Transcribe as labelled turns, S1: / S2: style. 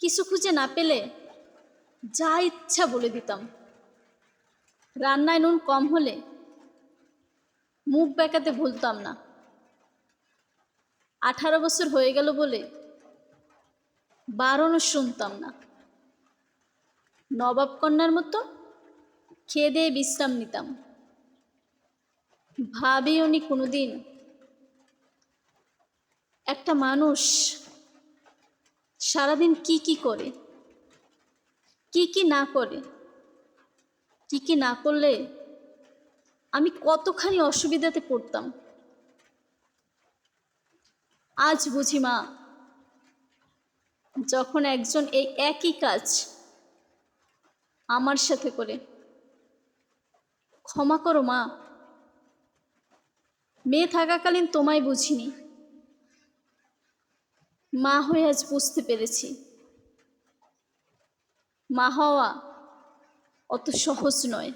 S1: কিছু খুঁজে না পেলে যা ইচ্ছা বলে দিতাম। রান্নায় নুন কম হলে মুখ বেঁকাতে ভুলতাম না। আঠারো বছর হয়ে গেল বলে বারণও শুনতাম না। নবাব কন্যার মতো খেয়ে দিয়ে বিশ্রাম নিতাম। ভাবি উনি কোনোদিন একটা মানুষ সারাদিন কি কি করে? কি কি না করে? কি কি না করলে আমি কতখানি অসুবিধাতে পড়তাম? আজ বুঝি মা, যখন একজন এই একই কাজ আমার সাথে করে, ক্ষমা করো মা। মেয়ে থাকাকালীন তোমায় বুঝিনি। মা হয়ে আজ বুঝতে পেরেছি। মা হওয়া অত সহজ নয়।